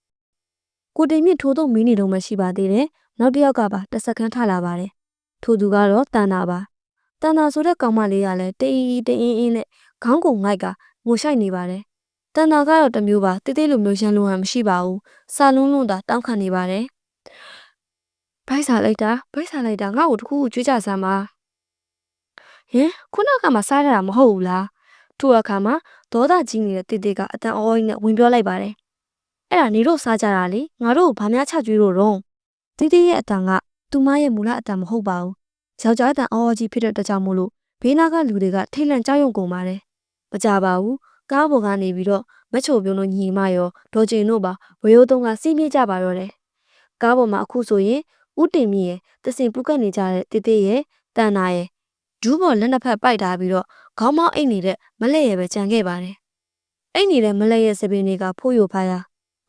Speaker 2: ကိုတင်မြင့်ထိုးထိုးမင်းနေတော့မှရှိပါသေးတယ်။နောက်တစ်ယောက်ကပါတစ်စက္ကန့်ထလာပါတယ်။ထိုသူကတော့တန်တာပါ။တန်တာဆိုတဲ့ကောင်မလေးကလည်းတိတ်တိတ်အင်းအင်းနဲ့ခေါင်းကုံငိုက်ကငိုရှိုက်နေပါတယ်။တန်တာကတော့တစ်မျိုးပါတိတ်တိတ်လိုမျိုးရန်လုံးဟန်မရှိပါဘူး။စာလုံးလုံးသာတောင်းခံနေပါတယ်။ဘိုက်စားလိုက်တာဘိုက်စားလိုက်တာငါ့ကိုတခုခုကြွေးကြစမ်းပါ။ဟင်ခုနကမှစားရတာမဟုတ်ဘူးလား။ထိုအခါမှာဒေါသကြီးနေတဲ့တိတ်တိတ်ကအတန်အော်ကြီးနဲ့ဝင်ပြောလိုက်ပါတယ်။ အဲ့ဒါနေတို့စားကြတာလေငါတို့ကိုဘာများချကြွေးလို့တော့တိတ်တိတ်ရဲ့အတန်ကသူမရဲ့မူလအတန်မဟုတ်ပါဘူး။ယောက်ျားအတန်အော်အော်ကြီးဖြစ်တဲ့အတွက်ကြောင့်မို့လို့ဘေးနားကလူတွေကထိတ်လန့်ကြောက်ရွံ့ကုန်ပါတယ်။မကြပါဘူး။ကားပေါ်ကနေပြီးတော့မချိုပြုံးတို့ညီမရောဒေါ်ကျင်တို့ပါဝေယိုးသုံးကစီးပြေးကြပါတော့တယ်။ကားပေါ်မှာအခုဆိုရင်ဦးတင်မြင့်ရဲ့တစင်ပူကတ်နေကြတဲ့တေးသေးရဲ့တန်နာရဲ့ဒူးပေါ်လက်နှစ်ဖက်ပိုက်ထားပြီးတော့ခေါင်းမောင်းအိတ်နေတဲ့မလက်ရဲ့ပဲကြံခဲ့ပါတယ်။အိတ်နေတဲ့မလက်ရဲ့စပင်းတွေကဖိုးယိုဖားရ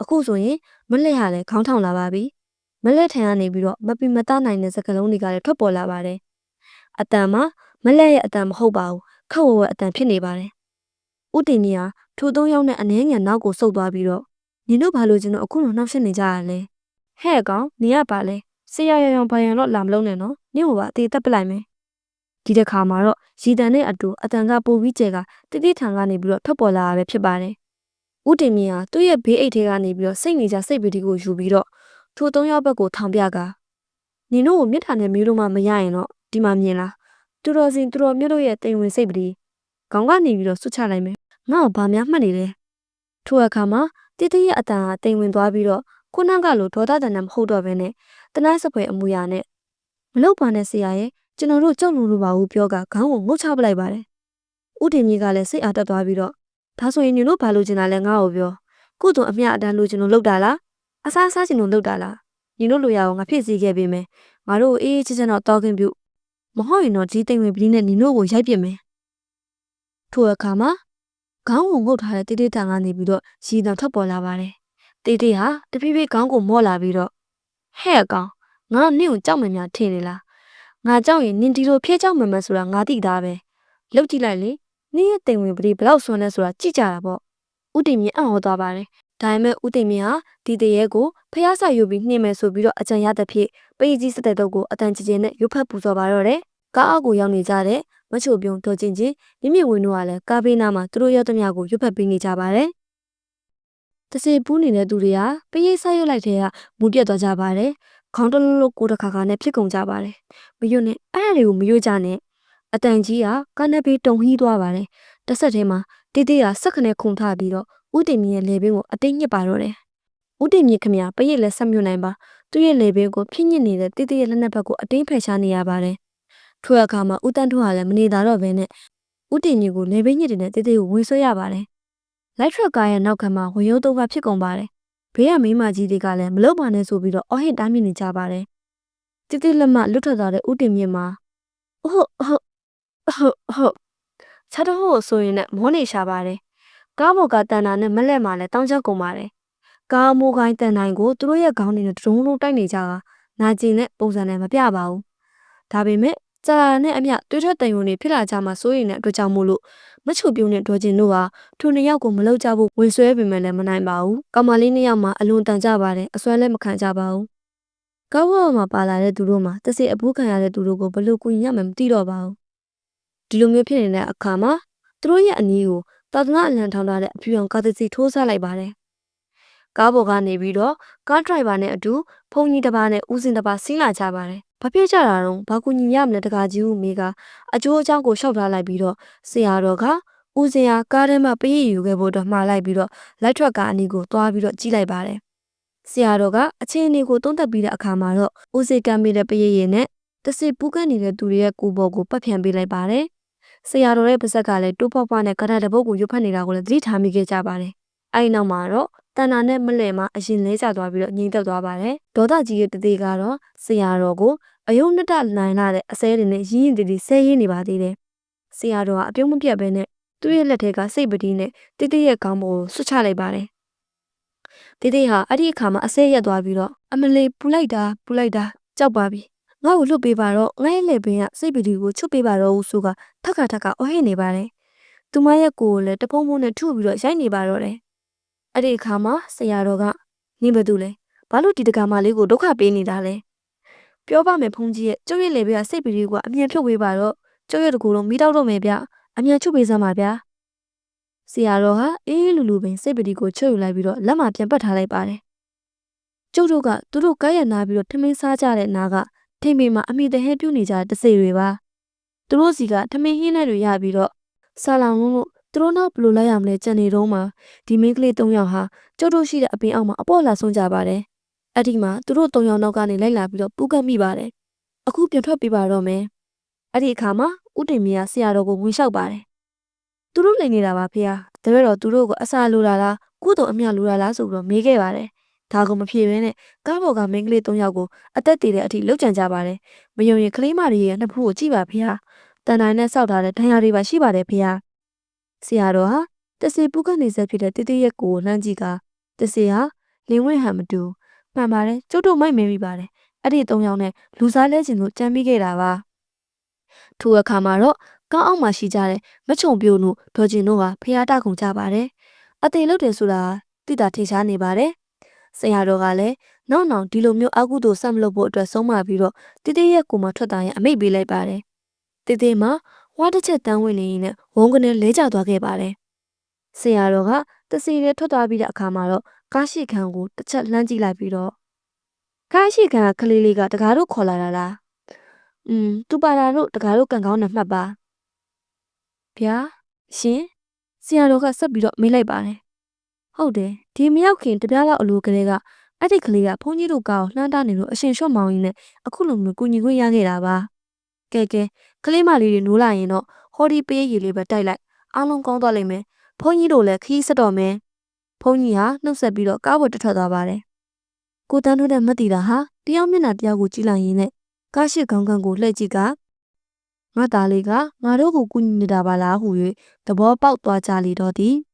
Speaker 2: အခုဆိုရင်မလက်ဟာလည်းခေါင်းထောင်လာပါပြီ။မလက်ထံကနေပြီးတော့မပီမသားနိုင်တဲ့စကလုံးတွေကလည်းထွက်ပေါ်လာပါတယ်။အတန်မှာမလက်ရဲ့အတန်မဟုတ်ပါဘူး။ခက်ဝဲဝဲအတန်ဖြစ်နေပါတယ်။ဦးတင်ကြီးဟာထိုသုံးယောက်နဲ့အနှဲငယ်နောက်ကိုဆုတ်သွားပြီးတော့နင်တို့ဘာလို့ကျွန်တော်အခုလိုနှောက်ရှက်နေကြရလဲ။ဟဲ့ကောင်နင်ကပါလဲ။ဆရာရရောင်ဘယံတော့လာမလုံးနဲ့နော်။နင့်ဟိုပါအသေးတက်ပလိုက်မယ်။ဒီတစ်ခါမှာတော့ရီတန်နဲ့အတူအတန်ကပိုပြီးကျဲကတိတိထန်ကနေပြီးတော့ထွက်ပေါ်လာတာပဲဖြစ်ပါတယ်။ ဦးတင်မြင့်ဟာသူ့ရဲ့ဘေးအိတ်ထဲကနေပြီးတော့စိတ်နေကြစိတ်ပီတီကိုယူပြီးတော့ထိုသုံးယောက်ဘက်ကိုထောင်ပြကနင်တို့ကိုမြစ်ထာနဲ့မျိုးလို့မှမရရင်တော့ဒီမှာမြင်လားသူတော်စင်သူတော်မြတ်တို့ရဲ့တိမ်ဝင်စိတ်ပီတီခေါင်းကနေပြီးတော့ဆွတ်ချလိုက်မယ်ငါ့ကိုဘာများမှတ်နေလဲထိုအခါမှာတိတိရဲ့အတန်ဟာတိမ်ဝင်သွားပြီးတော့ခုနကလိုဒေါသတန်နဲ့မဟုတ်တော့ဘဲနဲ့တနိုင်းစပွဲအမူအရာနဲ့မလုတ်ပါနဲ့ဆရာရဲ့ကျွန်တော်တို့ကြောက်လို့လို့ပါဘူးပြောကခေါင်းကိုငုတ်ချပလိုက်ပါတယ်ဦးတင်ကြီးကလည်းစိတ်အားတက်သွားပြီးတော့ ဒါဆိုရင်ညတို့ဘာလို့ကျင်တာလဲငါ့ကိုပြောကုသိုလ်အမျှအတန်းလို့ကျွန်တော်လုပ်တာလားအစားအစားကျွန်တော်လုပ်တာလားညီတို့လိုရအောင်ငါဖြစ်စီခဲ့ပေးမယ်ငါတို့အေးအေးချမ်းချမ်းတော့တောက်ခင်ပြုမဟုတ်ရင်တော့ဒီတိမ်ဝင်ပြီးနဲ့ညီတို့ကိုရိုက်ပြစ်မယ်ထိုအခါမှာခေါင်းကိုငုတ်ထားတဲ့တေးတေးတန်ကနေပြီးတော့ရီတံထွက်ပေါ်လာပါတယ်တေးတေးဟာတဖြည်းဖြည်းခေါင်းကိုမော့လာပြီးတော့ဟဲ့အကောင်ငါနင့်ကိုကြောက်မှများထင်နေလားငါကြောက်ရင်နင်ဒီလိုဖျက်ကြောက်မှမှဆိုတာငါသိသားပဲလောက်ကြည့်လိုက်လေ နင့်ရဲ့တိမ်ဝင်ပတိဘလောက်ဆွမ်းလဲဆိုတာကြည့်ကြတာပေါ့ဥတီမြင့်အံ့ဩသွားပါတယ်ဒါပေမဲ့ဦးတင်မြင့်ဟာဒီတရေကိုဖျားစာယူပြီးနှိမ့်မယ်ဆိုပြီးတော့အကြံရတဲ့ဖြစ်ပရိကြီးစတဲ့တော့ကိုအတန်ကြည်ကျင်နဲ့ရုပ်ဖက်ပူဇော်ပါတော့တယ်။ကားအောက်ကိုရောက်နေကြတဲ့မချိုပြုံတော်ချင်းချင်းမြင့်မြင့်ဝင်းတို့ကလည်းကားဘေးနားမှာသူတို့ရောက်တဲ့မြကိုရုပ်ဖက်ပေးနေကြပါတယ်။တစေပူးနေတဲ့သူတွေကပရိဆိုင်ရွက်လိုက်တဲ့ကမူပြတ်သွားကြပါတယ်။ခေါင်းတလုံးလုံးကိုတခါခါနဲ့ဖြစ်ကုန်ကြပါတယ်။မယွတ်နဲ့အဲ့ဒါတွေကိုမယွတ်ကြနဲ့ အတန်ကြီးကကနဘေးတုံဟီးသွားပါတယ်။တစ်ဆက်တည်းမှာတေးသေးကစက်ခနဲ့ခုန်ထပြီးတော့ဦးတင်မြင့်ရဲ့လေဘင်းကိုအသိညစ်ပါတော့တယ်။ဦးတင်မြင့်ခမရပရိတ်လက်ဆက်မြွနိုင်ပါသူ့ရဲ့လေဘင်းကိုဖြစ်ညစ်နေတဲ့တေးသေးရဲ့လက်နက်ဘက်ကိုအတင်းဖယ်ရှားနေရပါတယ်။ထိုအခါမှာဦးတန်းထွန်းကလည်းမနေတာတော့ဘဲနဲ့ဦးတင်မြင့်ကိုလေဘင်းညစ်တဲ့တေးသေးကိုဝင်ဆွဲရပါတယ်။လိုက်ထရက်ကားရဲ့နောက်ခံမှာဝင်ရိုးတော့ပါဖြစ်ကုန်ပါတယ်။ဘေးကမိန်းမကြီးတွေကလည်းမလုပ်ပါနဲ့ဆိုပြီးတော့အော်ဟစ်တားမြစ်နေကြပါတယ်။တေးသေးလက်မလွတ်ထွက်သွားတဲ့ဦးတင်မြင့်မှာဟုတ်ဟုတ် ဟုတ်ဟုတ်ချတ်တော့ဆိုရင်လည်းမောနေရှာပါတယ်။ကားဘော်ကတန်တာနဲ့မလက်မှာလည်းတောင်းချကုန်ပါတယ်။ကားမိုးခိုင်းတန်တိုင်းကိုသူတို့ရဲ့ခေါင်းတွေနဲ့ဒရုန်းလုံးတိုက်နေကြတာနာကျင်တဲ့ပုံစံနဲ့မပြပါဘူး။ဒါပေမဲ့ကြာလာနဲ့အမျှတွေးထွက်တန်ယုံတွေဖြစ်လာကြမှာစိုးရိမ်တဲ့အတွက်ကြောင့်မို့လို့မချုံပြုံးနဲ့ဒေါ်ကျင်တို့ဟာထိုနှစ်ယောက်ကိုမလောက်ကြဖို့ဝင်ဆွဲပေမဲ့လည်းမနိုင်ပါဘူး။ကောင်မလေးနှစ်ယောက်မှာအလွန်တန်ကြပါတယ်အစွဲလည်းမခံကြပါဘူး။ကားဘော်မှာပါလာတဲ့သူတို့မှာတစိအဖိုးခံရတဲ့သူတို့ကိုဘလို့ကူညီရမှမသိတော့ပါဘူး။ ဒီလိုမျိုးဖြစ်နေတဲ့အခါမှာသူတို့ရဲ့အနီးကိုသာသနာအလံထောင်ထားတဲ့အဖြူရောင်ကားတစ်စီးထိုးဆလိုက်ပါတယ်။ကားပေါ်ကနေပြီးတော့ကားဒရိုက်ဘာနဲ့အတူဖုန်ကြီးတစ်ပါးနဲ့ဦးစင်တစ်ပါးဆင်းလာကြပါတယ်။ဘာဖြစ်ကြတာတော့ဘာကူညီရမလဲတကာကြီးဦးမေကအကျိုးအကြောင်းကိုရှောက်ထားလိုက်ပြီးတော့ဆရာတော်ကဦးစင်ဟာကားထဲမှာပရိယူခဲ့ဖို့တော့မှားလိုက်ပြီးတော့လိုက်ထွက်ကားအနီးကိုသွားပြီးတော့ကြီးလိုက်ပါတယ်။ဆရာတော်ကအချင်းအနေကိုသုံးသက်ပြီးတဲ့အခါမှာတော့ဦးစိတ်ကမ်းမိတဲ့ပရိရည်နဲ့တစစ်ပူးကန်းနေတဲ့သူတွေရဲ့ကိုယ်ပေါ်ကိုပတ်ဖြန့်ပေးလိုက်ပါတယ်။ ဆရာတော်ရဲ့ပါဇက်ကလည်းတိုးဖွားဖွားနဲ့ကရတပုတ်ကိုရွတ်ဖတ်နေတာကိုလည်းသတိထားမိခဲ့ကြပါတယ်။အဲဒီနောက်မှာတော့တဏ္ဍာနဲ့မလဲမှာအရင်လဲကျသွားပြီးတော့ငြိမ်သက်သွားပါတယ်။ဒေါသကြီးရဲ့တသေးကတော့ဆရာတော်ကိုအယုံနှစ်တနိုင်လာတဲ့အစဲတွေနဲ့ရင်းရင်တည်တည်ဆဲရင်းနေပါသေးတယ်။ဆရာတော်ကအပြုံးမပြတ်ပဲနဲ့သူ့ရဲ့လက်ထဲကစိတ်ပတိနဲ့တိတိရဲ့ခေါင်းပေါ်ကိုဆွတ်ချလိုက်ပါတယ်။တိတိဟာအဲ့ဒီအခါမှာအစဲရက်သွားပြီးတော့အမလေးပူလိုက်တာပူလိုက်တာကြောက်ပါပြီ။ ငါ့ကိုလွတ်ပေးပါတော့ငါ့ရဲ့လက်ပင်ကစိတ်ပတိကိုချွတ်ပေးပါတော့ဟုဆိုကထက်ခါထက်ခါအော်ဟစ်နေပါတယ်။သူမရဲ့ကိုယ်ကိုလည်းတဖုံဖုံနဲ့ထုပြီးတော့ရိုက်နေပါတော့တယ်။အဲ့ဒီအခါမှာဆရာတော်ကနင်းဘသူလဲဘာလို့ဒီတကာမလေးကိုဒုက္ခပေးနေတာလဲ။ပြောပါမယ်ဖုန်ကြီးရဲ့ကျုပ်ရဲ့လေဘေးကစိတ်ပတိကအမြန်ဖြုတ်ပေးပါတော့ကျုပ်ရဲ့တကူလုံးမိတော့တော့မယ်ဗျအမြန်ချုပ်ပေးစမ်းပါဗျာ။ဆရာတော်ဟာအေးလူလူပင်စိတ်ပတိကိုချုပ်ယူလိုက်ပြီးတော့လက်မှာပြန်ပတ်ထားလိုက်ပါတယ်။ကျုပ်တို့ကသူတို့ကဲရနာပြီးတော့ထမင်းစားကြတဲ့နာက ထိမ်မိမှာအမိတဟဲပြုတ်နေကြတဲ့တစေတွေပါ။သူတို့စီကထမင်းဟင်းနဲ့တွေရပြီးတော့ဆာလောင်လုံးလို့သူတို့နောက်ဘယ်လိုလိုက်ရမလဲကြံနေတော့မှဒီမင်းကလေး၃ယောက်ဟာကျုပ်တို့ရှိတဲ့အပင်အောက်မှာအပေါ်လာဆုံးကြပါတယ်။အဲ့ဒီမှာသူတို့၃ယောက်နောက်ကနေလိုက်လာပြီးတော့ပူကတ်မိပါတယ်။အခုပြန်ထွက်ပေးပါတော့မယ်။အဲ့ဒီအခါမှာဦးတင်မြင့်ကဆရာတော်ကိုဝင်လျှောက်ပါတယ်။သူတို့လိန်နေတာပါဖေဟာ။တပည့်တော်သူတို့ကိုအစာလိုတာလားကုသိုလ်အမြလိုတာလားဆိုပြီးတော့မေးခဲ့ပါတယ်။ ဒါကိုမဖြေဘဲနဲ့ကားပေါ်ကမင်းကလေး၃ယောက်ကိုအသက်တည်တဲ့အထိလှုပ်ကြံကြပါတယ်။မယုံရင်ကလေးမတွေရဲ့နှစ်ဖူးကိုကြည့်ပါဖေဟာ။တန်တိုင်းနဲ့စောက်ထားတဲ့ဒဏ်ရာတွေပါရှိပါတယ်ဖေဟာ။ဆရာတော်ဟာတစေပူကနေဆက်ဖြစ်တဲ့တိတိရဲ့ကိုကိုလှမ်းကြည့်ကတစေဟာလင်းဝဲဟန်မတူမှန်ပါတယ်ကျုပ်တို့မိုက်မဲပြီးပါတယ်။အဲ့ဒီ၃ယောက်နဲ့လူစားလဲခြင်းကိုကြံပြီးခဲ့တာပါ။ထိုအခါမှာတော့ကောင်းအောင်မှရှိကြတဲ့မချုံပြို့တို့ဒေါ်ကျင်တို့ဟာဖျားတခုန်ကြပါတယ်။အသေးလုတ်တယ်ဆိုတာတိတာထိရှားနေပါတယ်။ ဆရာတော်ကလည်းနောက်နောက်ဒီလိုမျိုးအကုသို့ဆက်မလုပ်ဖို့အတွက်ဆုံးမပြီးတော့တိတိရဲ့ကိုမထွက်တာရင်အမိတ်ပေးလိုက်ပါတယ်။တိတိမှာဝါတစ်ချက်တန်းဝင်နေရင်နဲ့ဝုန်းကနေလဲကျသွားခဲ့ပါတယ်။ဆရာတော်ကတစီရဲထွက်သွားပြီးတဲ့အခါမှာတော့ကားရှိခံကိုတစ်ချက်လှမ်းကြည့်လိုက်ပြီးတော့ကားရှိခံကကလေးလေးကတကားတို့ခေါ်လာတာလား။อืมသူပါတာတို့တကားတို့ကန်ကောင်းနဲ့မှတ်ပါ။ဗျာရှင်ဆရာတော်ကဆက်ပြီးတော့မေးလိုက်ပါတယ်။ ဟုတ်တယ်ဒီမရောက်ခင်တပြားလောက်အလိုကလေးကအဲ့ဒီကလေးကဘုန်းကြီးတို့ကောက်လှမ်းတာနေလို့အရှင်လျှော့မောင်းရင်းနဲ့အခုလိုမျိုးကုညီခွင့်ရခဲ့တာပါ။ကဲကဲကလေးမလေးတွေနိုးလာရင်တော့ဟောဒီပေးရည်လေးပဲတိုက်လိုက်အားလုံးကောင်းသွားလိမ့်မယ်။ဘုန်းကြီးတို့လည်းခီးဆက်တော်မယ်။ဘုန်းကြီးဟာနှုတ်ဆက်ပြီးတော့ကားပေါ်တက်ထွက်သွားပါတယ်။ကိုတန်းတို့တဲ့မတ်တီတာဟာတယောက်မျက်နှာတယောက်ကိုကြည့်လိုက်ရင်းနဲ့ကားရှိခေါင်းကန်ကိုလှည့်ကြည့်ကငါသားလေးကငါတို့ကိုကူညီနေတာပါလားဟု၍သဘောပေါက်သွားကြလေတော့သည်။